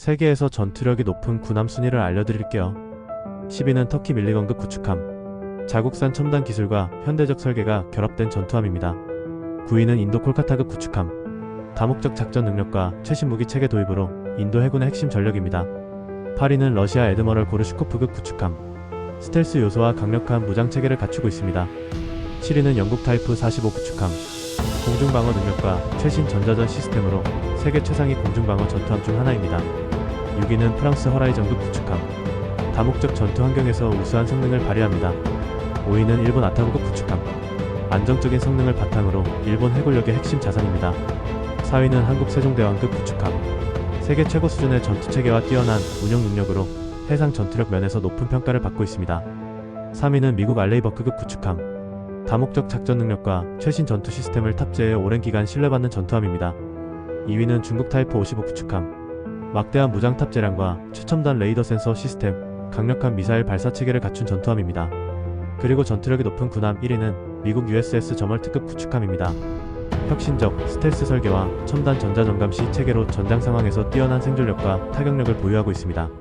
세계에서 전투력이 높은 군함 순위를 알려드릴게요. 10위는 터키 밀리건급 구축함. 자국산 첨단 기술과 현대적 설계가 결합된 전투함입니다. 9위는 인도 콜카타급 구축함. 다목적 작전 능력과 최신 무기 체계 도입으로 인도 해군의 핵심 전력입니다. 8위는 러시아 에드머럴 고르슈코프급 구축함. 스텔스 요소와 강력한 무장 체계를 갖추고 있습니다. 7위는 영국 타이프 45 구축함. 공중방어 능력과 최신 전자전 시스템으로 세계 최상위 공중방어 전투함 중 하나입니다. 6위는 프랑스 허라이전급 구축함. 다목적 전투 환경에서 우수한 성능을 발휘합니다. 5위는 일본 아타고급 구축함. 안정적인 성능을 바탕으로 일본 해군력의 핵심 자산입니다. 4위는 한국 세종대왕급 구축함. 세계 최고 수준의 전투 체계와 뛰어난 운영 능력으로 해상 전투력 면에서 높은 평가를 받고 있습니다. 3위는 미국 알레이버크급 구축함. 다목적 작전 능력과 최신 전투 시스템을 탑재해 오랜 기간 신뢰받는 전투함입니다. 2위는 중국 타이프 55 구축함. 막대한 무장 탑재량과 최첨단 레이더 센서 시스템, 강력한 미사일 발사 체계를 갖춘 전투함입니다. 그리고 전투력이 높은 군함 1위는 미국 USS 저멀 특급 구축함입니다. 혁신적 스텔스 설계와 첨단 전자전감 시 체계로 전장 상황에서 뛰어난 생존력과 타격력을 보유하고 있습니다.